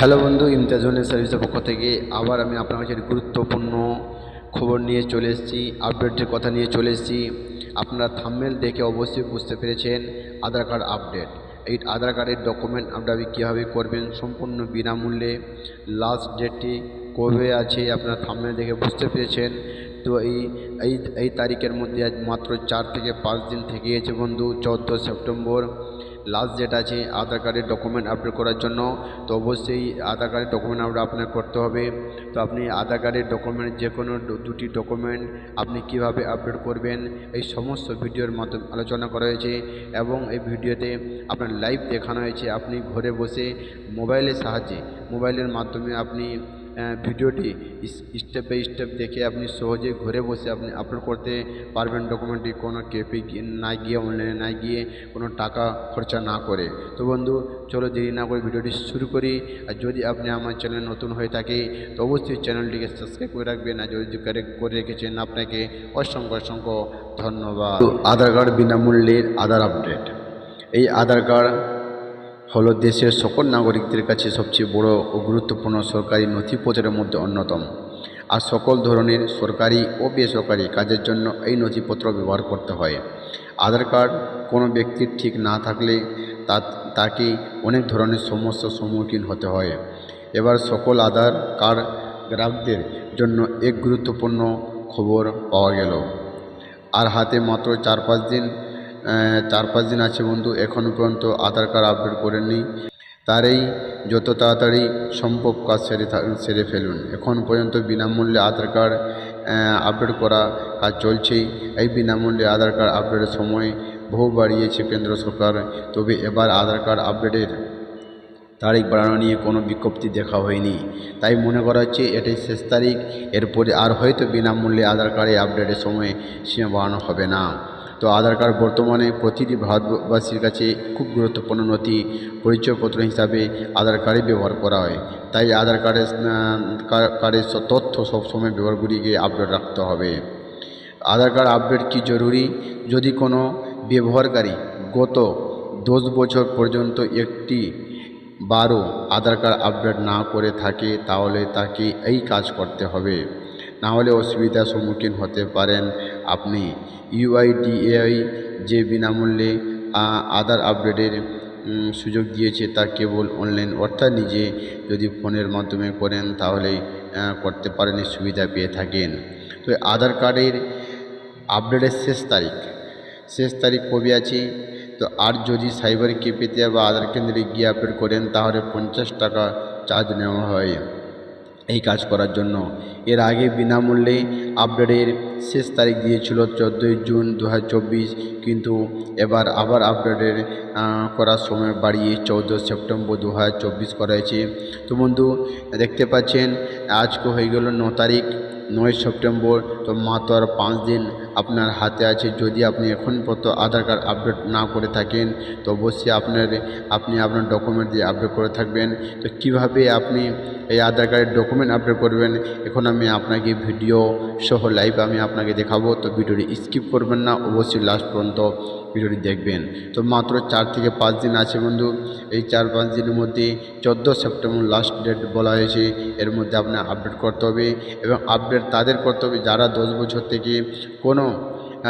Hello বন্ধু ইমতাজনের সার্ভিসের পক্ষ থেকে আবার আমি আপনার কাছে গুরুত্বপূর্ণ খবর নিয়ে চলে এসেছি আপডেটের কথা নিয়ে চলে এসেছি। আপনারা থাম্বনেল দেখে অবশ্যই বুঝতে পেরেছেন আধার কার্ড আপডেট এই আধার কার্ডের ডকুমেন্ট আপনি কীভাবে করবেন সম্পূর্ণ বিনামূল্যে। লাস্ট ডেটটি কবে আছে আপনারা থাম্বনেল দেখে বুঝতে পেরেছেন। তো এই এই এই তারিখের মধ্যে আজ মাত্র চার থেকে পাঁচ দিন থেকে গেছে বন্ধু, চৌদ্দ সেপ্টেম্বর। লাস্ট ডেট আছে আধার কার্ডের ডকুমেন্ট আপডেট করার জন্য, তো অবশ্যই আধার কার্ডের ডকুমেন্ট আপডেট আপনার করতে হবে। তো আপনি আধার কার্ডের ডকুমেন্ট যে কোনো দুটি ডকুমেন্ট আপনি কীভাবে আপডেট করবেন, এই সমস্ত ভিডিওর মাধ্যমে আলোচনা করা হয়েছে এবং এই ভিডিওতে আপনার লাইভ দেখানো হয়েছে। আপনি ঘরে বসে মোবাইলের সাহায্যে মোবাইলের মাধ্যমে আপনি ভিডিওটি স্টেপ বাই স্টেপ দেখে আপনি সহজে ঘরে বসে আপনি আপলোড করতে পারবেন ডকুমেন্টটি কোনো কেপে না গিয়ে অনলাইনে না গিয়ে কোনো টাকা খরচা না করে। তো বন্ধু, চলো দেরি না করে ভিডিওটি শুরু করি। আর যদি আপনি আমার চ্যানেল নতুন হয়ে থাকে, তো অবশ্যই চ্যানেলটিকে সাবস্ক্রাইব করে রাখবেন। আর যদি করে রেখেছেন আপনাকে, অসংখ্য অসংখ্য ধন্যবাদ। আধার কার্ড বিনামূল্যের আধার আপডেট এই আধার কার্ড হলো দেশের সকল নাগরিকদের কাছে সবচেয়ে বড় ও গুরুত্বপূর্ণ সরকারি নথিপত্রের মধ্যে অন্যতম। আর সকল ধরনের সরকারি ও বেসরকারি কাজের জন্য এই নথিপত্র ব্যবহার করতে হয়। আধার কার্ড কোনো ব্যক্তির ঠিক না থাকলে তা, তাকে অনেক ধরনের সমস্যার সম্মুখীন হতে হয়। এবার সকল আধার কার্ড গ্রাহকদের জন্য এক গুরুত্বপূর্ণ খবর পাওয়া গেল। আর হাতে মাত্র চার পাঁচ দিন চার পাঁচ দিন আছে বন্ধু এখনও পর্যন্ত আধার কার্ড আপডেট করেননি। তারই যত তাড়াতাড়ি সম্ভব কাজ সেরে সেরে ফেলুন। এখন পর্যন্ত বিনামূল্যে আধার কার্ড আপডেট করা কাজ চলছেই। এই বিনামূল্যে আধার কার্ড আপডেটের সময় বহু বাড়িয়েছে কেন্দ্র সরকার, তবে এবার আধার কার্ড আপডেটের তারিখ বাড়ানো নিয়ে কোনো বিজ্ঞপ্তি দেখা হয়নি। তাই মনে করা হচ্ছে এটাই শেষ তারিখ, এরপরে আর হয়তো বিনামূল্যে আধার কার্ডে আপডেটের সময় সীমা বাড়ানো হবে না। তো আধার কার্ড বর্তমানে প্রতিটি ভারতবাসীর কাছে খুব গুরুত্বপূর্ণ নথি পরিচয়পত্র হিসাবে আধার কার্ডই ব্যবহার করা হয়। তাই আধার কার্ডের কার্ডের তথ্য সবসময় ব্যবহারগুলিকে আপডেট রাখতে হবে। আধার কার্ড আপডেট কি জরুরি? যদি কোনো ব্যবহারকারী গত দশ বছর পর্যন্ত একটি বারো আধার কার্ড আপডেট না করে থাকে, তাহলে তাকে এই কাজ করতে হবে। না হলে অসুবিধার সম্মুখীন হতে পারেন আপনি ইউআইডিএআই যে বিনামূল্যে আধার আপডেটের সুযোগ দিয়েছে তা কেবল অনলাইন অর্থাৎ নিজে যদি ফোনের মাধ্যমে করেন তাহলে করতে পারেন, সুবিধা পেয়ে থাকেন। তো আধার কার্ডের আপডেটের শেষ তারিখ শেষ তারিখ কবে আছে? তো আর যদি সাইবার কেপেতে বা আধার কেন্দ্রে গিয়ে আপডেট করেন তাহলে পঞ্চাশ টাকা চার্জ নেওয়া হয়। এই কাজ করার জন্য। এর আগে বিনামূল্যে আপডেটের শেষ তারিখ দিয়েছিল চোদ্দোই জুন দু হাজার চব্বিশ, কিন্তু এবার আবার আপডেটের করার সময় বাড়িয়ে চৌদ্দ সেপ্টেম্বর দু হাজার চব্বিশ করা হয়েছে তো বন্ধু, দেখতে পাচ্ছেন, আজকে হয়ে গেল ন তারিখ, নয় সেপ্টেম্বর, তো মাত্র পাঁচ দিন আপনার হাতে আছে। যদি আপনি এখন পর্যন্ত আধার কার্ড আপডেট না করে থাকেন, তো অবশ্যই আপনার, আপনি আপনার ডকুমেন্ট দিয়ে আপডেট করে থাকবেন। তো কীভাবে আপনি এই আধার কার্ডের ডকুমেন্ট আপডেট করবেন, এখন আমি আপনাকে ভিডিও সহ লাইভ আমি আপনাকে দেখাবো। তো ভিডিওটি স্কিপ করবেন না, অবশ্যই লাস্ট পর্যন্ত ভিডিওটি দেখবেন। তো মাত্র চার থেকে পাঁচ দিন আছে বন্ধু। এই চার পাঁচ দিনের মধ্যে চোদ্দ সেপ্টেম্বর লাস্ট ডেট বলা হয়েছে। এর মধ্যে আপনার আপডেট করতে হবে এবং আপডেট তাদের করতে হবে। যারা দশ বছর থেকে কোনো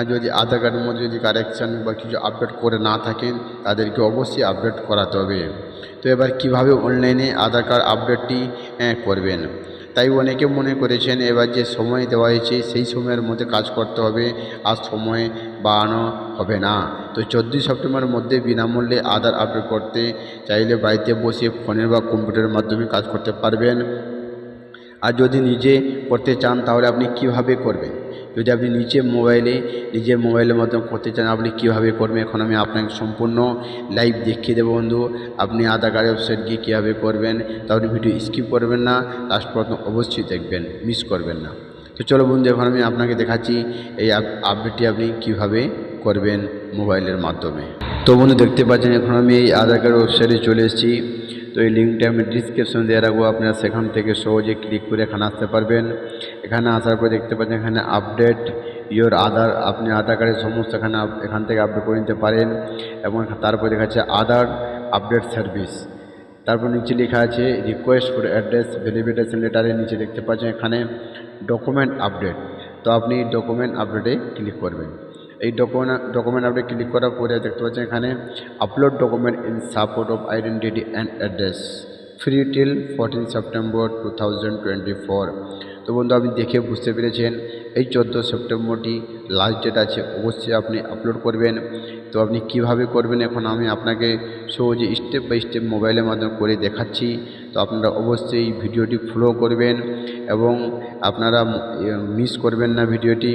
যদি আধার কার্ডের মধ্যে যদি কারেকশান বা কিছু আপডেট করে না থাকেন তাদেরকে অবশ্যই আপডেট করাতে হবে। তো এবার কীভাবে অনলাইনে আধার কার্ড আপডেটটি আহ, করবেন? তাই অনেকে মনে করেছেন এবার যে সময় দেওয়া হয়েছে সেই সময়ের মধ্যে কাজ করতে হবে আর সময় বাড়ানো হবে না। তো চোদ্দোই সেপ্টেম্বরের মধ্যে বিনামূল্যে আধার আপডেট করতে চাইলে বাড়িতে বসে ফোনের বা কম্পিউটারের মাধ্যমে কাজ করতে পারবেন। আর যদি নিজে করতে চান তাহলে আপনি কীভাবে করবেন? যদি আপনি নিজে মোবাইলে, নিজের মোবাইলের মাধ্যমে করতে চান, আপনি কীভাবে করবেন? এখন আমি আপনাকে সম্পূর্ণ লাইভ দেখিয়ে দেবো বন্ধু। আপনি আধার কার্ড ওয়েবসাইট গিয়ে কীভাবে করবেন? তাহলে ভিডিও স্কিপ করবেন না লাস্ট পর্যন্ত অবশ্যই দেখবেন মিস করবেন না। তো চলো বন্ধু, এখন আমি আপনাকে দেখাচ্ছি এই আপডেটটি আপনি কীভাবে করবেন মোবাইলের মাধ্যমে। তো বন্ধু, দেখতে পাচ্ছেন, এখন আমি এই আধার কার্ড ওয়েবসাইটে চলে এসেছি। তো এই লিঙ্কটা আমি ডিসক্রিপশন দিয়ে রাখব, আপনারা সেখান থেকে সহজে ক্লিক করে এখানে আসতে পারবেন। এখানে আসার পর দেখতে পাচ্ছেন এখানে আপডেট ইয়োর আধার আপনি আধার কার্ডের সমস্ত এখানে এখান থেকে আপডেট করে নিতে পারেন এবং তারপর দেখাচ্ছে আধার আপডেট সার্ভিস তারপর নিচে লেখা আছে রিকোয়েস্ট ফর অ্যাড্রেস ভেরিফিকেশন লেটারের নিচে দেখতে পাচ্ছেন এখানে ডকুমেন্ট আপডেট তো আপনি ডকুমেন্ট আপডেটে ক্লিক করবেন। এই ডকুমেন্ট ডকুমেন্ট আপনি ক্লিক করার পরে দেখতে পাচ্ছেন এখানে upload document in support of identity and address free till fourteen September two thousand twenty four তো বন্ধু, আপনি দেখে বুঝতে পেরেছেন এই চোদ্দ সেপ্টেম্বরটি লাস্ট ডেট আছে, অবশ্যই আপনি আপলোড করবেন। তো আপনি কীভাবে করবেন এখন আমি আপনাকে সহজে স্টেপ বাই স্টেপ মোবাইলের মাধ্যমে করে দেখাচ্ছি। তো আপনারা অবশ্যই ভিডিওটি ফলো করবেন এবং আপনারা মিস করবেন না ভিডিওটি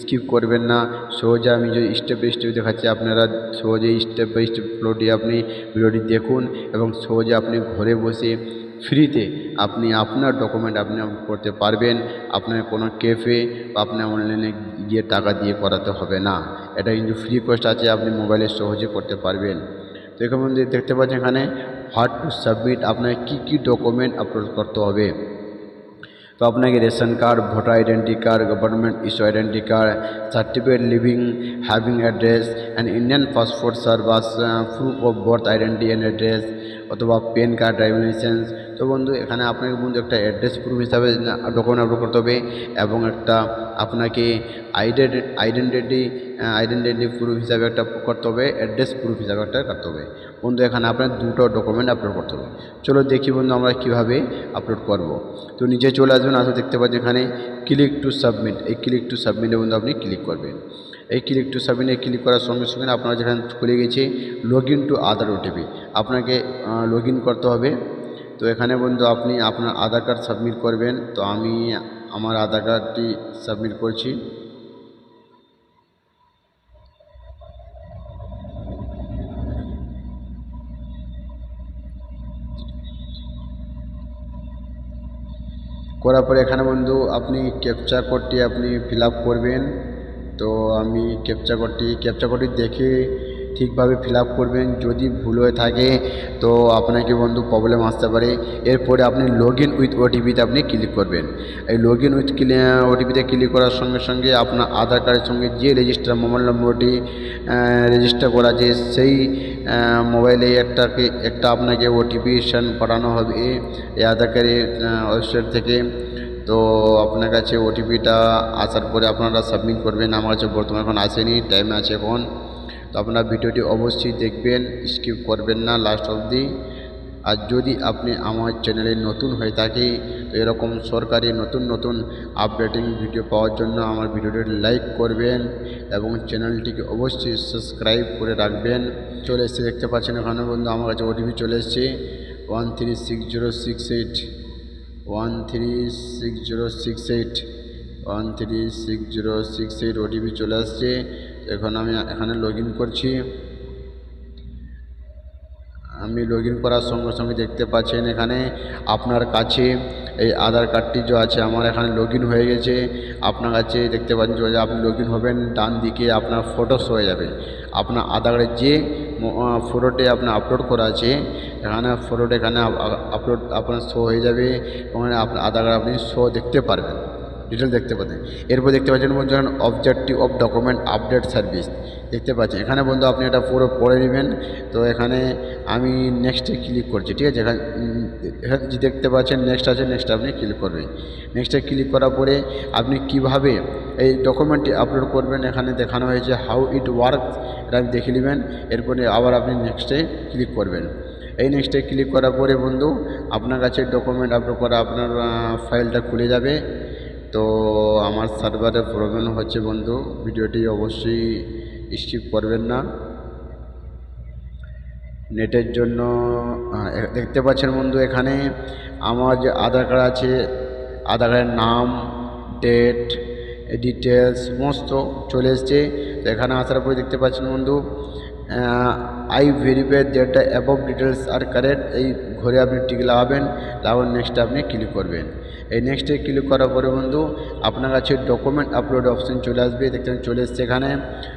স্কিপ করবেন না। সহজে আমি যে স্টেপ বাই স্টেপ দেখাচ্ছি, আপনারা সহজেই স্টেপ বাই স্টেপ ফ্লোটি আপনি ভিডিওটি দেখুন এবং সহজে আপনি ঘরে বসে ফ্রিতে আপনি আপনার ডকুমেন্ট আপনি করতে পারবেন। আপনার কোনো ক্যাফে বা আপনার অনলাইনে গিয়ে টাকা দিয়ে করাতে হবে না। এটা কিন্তু ফ্রি কোর্স আছে, আপনি মোবাইলে সহজে করতে পারবেন। তো এখানে দেখতে পাচ্ছেন এখানে হোয়াট টু সাবমিট আপনাকে কী কী ডকুমেন্ট আপলোড করতে হবে। তো আপনাকে ration card voter identity card government issue identity card certificate living having address and Indian passport services proof of birth identity and address অথবা পেন কার্ড ড্রাইভিং লাইসেন্স তো বন্ধু, এখানে আপনাকে বন্ধু একটা অ্যাড্রেস প্রুফ হিসাবে ডকুমেন্ট আপলোড করতে হবে এবং একটা আপনাকে আইডেন্টি আইডেন্টিটি আইডেন্টিটি প্রুফ হিসাবে একটা করতে হবে অ্যাড্রেস প্রুফ হিসাবে একটা করতে হবে। বন্ধু, এখানে আপনার দুটো ডকুমেন্ট আপলোড করতে হবে। চলো দেখি বন্ধু আমরা কীভাবে আপলোড করব। তো নিচে চলে আসবেন, আসলে দেখতে পাচ্ছেন এখানে ক্লিক টু সাবমিট এই ক্লিক টু সাবমিটে বন্ধু আপনি ক্লিক করবেন। এই ক্লিক টু সাবমিটে ক্লিক করার সঙ্গে সঙ্গে আপনার যেখানে খুলে গেছে log in to Aadhaar OTP আপনাকে লগ করতে হবে। তো এখানে বন্ধু আপনি আপনার আধার কার্ড সাবমিট করবেন, তো আমি আমার আধার কার্ডটি সাবমিট করছি। করার পরে এখানে বন্ধু আপনি ক্যাপচা কোডটি আপনি ফিল করবেন, তো আমি ক্যাপচা কোডটি ক্যাপচা কোডটি দেখে ঠিকভাবে ফিল করবেন। যদি ভুল হয়ে থাকে, তো আপনাকে বন্ধু প্রবলেম আসতে পারে। এরপরে আপনি লগ ইন উইথ ওটিপিতে আপনি ক্লিক করবেন। এই লগ ইন উইথ ওটিপিতে ক্লিক করার সঙ্গে সঙ্গে আপনার আধার কার্ডের সঙ্গে যে রেজিস্টার মোবাইল নম্বরটি রেজিস্টার করা আছে, সেই মোবাইলে একটাকে একটা আপনাকে ওটিপি করানো হবে এই আধার কার্ডের ওয়েবসাইট থেকে। তো আপনার কাছে ওটিপিটা আসার পরে আপনারা সাবমিট করবেন। আমার কাছে বর্তমানে এখন আসেনি টাইম আছে এখন। তো আপনারা ভিডিওটি অবশ্যই দেখবেন স্কিপ করবেন না লাস্ট অবধি। আর যদি আপনি আমার চ্যানেলে নতুন হয়ে থাকে, তো এরকম সরকারি নতুন নতুন আপডেটিং ভিডিও পাওয়ার জন্য আমার ভিডিওটি লাইক করবেন এবং চ্যানেলটিকে অবশ্যই সাবস্ক্রাইব করে রাখবেন। চলে এসে দেখতে পাচ্ছেন এখানে বন্ধু, আমার কাছে ওটিপি চলে এসছে। One three six zero six eight one three six zero six eight one three six zero six eight OTP চলে আসছে। এখন আমি এখানে লগ করছি। আমি লগ করার সঙ্গে সঙ্গে দেখতে পাচ্ছেন এখানে আপনার কাছে এই আধার কার্ডটি যে আছে, আমার এখানে লগ হয়ে গেছে। আপনার কাছে দেখতে পাচ্ছেন যে আপনি লগ হবেন, ডান দিকে আপনার ফটোস হয়ে যাবে। আপনার আধার কার্ডের যে ফটোটি আপনার আপলোড করা আছে, এখানে ফটোটা এখানে আপলোড আপনার শো হয়ে যাবে। এবং আপনার আধার কার্ড আপনি শো দেখতে পারবেন। ডিটেল দেখতে পাচ্ছেন এরপর দেখতে পাচ্ছেন বন্ধু যখন objective of document update service দেখতে পাচ্ছেন এখানে বন্ধু আপনি এটা পুরো পড়ে নেবেন। তো এখানে আমি নেক্সটে ক্লিক করছি, ঠিক আছে? এখানে দেখতে পাচ্ছেন নেক্সট আছে নেক্সট আপনি ক্লিক করবেন। নেক্সটে ক্লিক করার পরে আপনি কীভাবে এই ডকুমেন্টটি আপলোড করবেন? এখানে দেখানো হয়েছে হাউ ইট ওয়ার্ক এটা আপনি দেখে নেবেন। এরপরে আবার আপনি নেক্সটে ক্লিক করবেন। এই নেক্সটে ক্লিক করার পরে বন্ধু, আপনার কাছে ডকুমেন্ট আপলোড করা, আপনার ফাইলটা খুলে যাবে। তো আমার সার্ভারে প্রবলেম হচ্ছে বন্ধু, ভিডিওটি অবশ্যই স্কিপ করবেন না। নেটের জন্য দেখতে পাচ্ছেন বন্ধু এখানে আমার যে আধার কার্ড আছে আধার কার্ডের নাম ডেট ডিটেলস সমস্ত চলে এসছে। তো এখানে আসার পরে দেখতে পাচ্ছেন বন্ধু I verify the above details are correct এই ঘরে আপনি টিক লাগাবেন, তারপর নেক্সট আপনি ক্লিক করবেন। এই নেক্সটে ক্লিক করার পরে বন্ধু, আপনার কাছে ডকুমেন্ট আপলোড অপশন চলে আসবে, দেখতে চলে এসছে এখানে।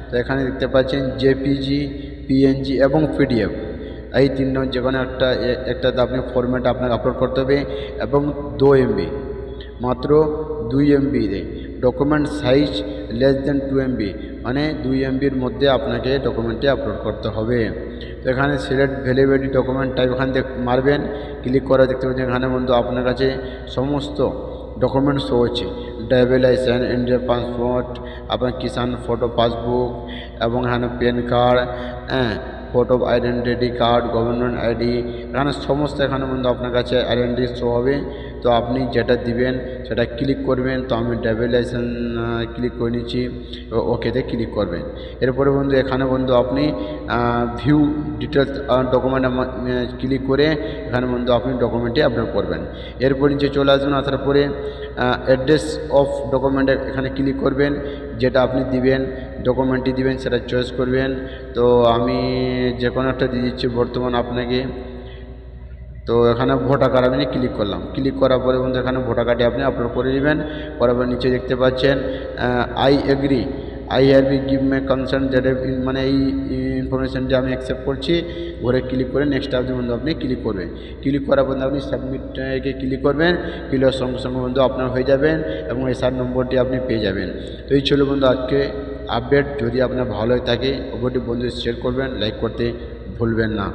তো এখানে দেখতে পাচ্ছেন জেপিজি পিএনজি এবং পিডিএফ এই তিন যে কোনো একটা একটাতে আপনি ফরম্যাট আপনাকে আপলোড করতে হবে এবং দু এমবি মাত্র দুই এমবি দেয় document size less than two MB মানে দুই এমবির মধ্যে আপনাকে ডকুমেন্টটি আপলোড করতে হবে। তো এখানে সিলেক্ট ভ্যালিডিটি ডকুমেন্ট টাইপ ওখান থেকে মারবেন ক্লিক করা দেখতে পাচ্ছেন এখানে বন্ধু আপনার কাছে সমস্ত ডকুমেন্ট শো হচ্ছে ড্রাইভিং লাইসেন্স ইন্ডিয়ান পাসপোর্ট আপনার কিষাণ ফটো পাসবুক এবং এখানে প্যান কার্ড হ্যাঁ photo identity card government ID এখানে সমস্ত এখানে বন্ধু আপনার কাছে আইডেন্টি শো হবে। তো আপনি যেটা দিবেন, সেটা ক্লিক করবেন, তো আমি ড্রাইভিং লাইসেন্স ক্লিক করে নিচ্ছি ওকেতে ক্লিক করবেন। এরপরে বন্ধু, এখানে বন্ধু আপনি ভিউ ডিটেলস ডকুমেন্ট ক্লিক করে এখানে বন্ধু আপনি ডকুমেন্টটি আপলোড করবেন। এরপর নিচে চলে আসবেন, আসার পরে অ্যাড্রেস অফ ডকুমেন্টে এখানে ক্লিক করবেন, যেটা আপনি দিবেন ডকুমেন্টটি দিবেন, সেটা চয়েস করবেন। তো আমি যে কোনো একটা দিয়ে দিচ্ছি, বর্তমান আপনাকে। তো এখানে ভোটার কার্ড আমি ক্লিক করলাম। ক্লিক করার পরে বন্ধু, এখানে ভোটার কার্ডটি আপনি আপলোড করে নেবেন করার পর নিচে দেখতে পাচ্ছেন I agree I hereby give my consent যেটা মানে এই ইনফরমেশানটি আমি অ্যাকসেপ্ট করছি। ঘরে ক্লিক করে নেক্সট আপনি বন্ধু, আপনি ক্লিক করবেন। ক্লিক করার পর আপনি সাবমিটকে ক্লিক করবেন। ক্লিকের সঙ্গে সঙ্গে বন্ধু, আপনার হয়ে যাবেন এবং এই সার নম্বরটি আপনি পেয়ে যাবেন। তো এই ছিল বন্ধু আজকে আপডেট যদি আপনার ভালো হয়ে থাকে, অবশ্যই বন্ধু শেয়ার করবেন লাইক করতে ভুলবেন না।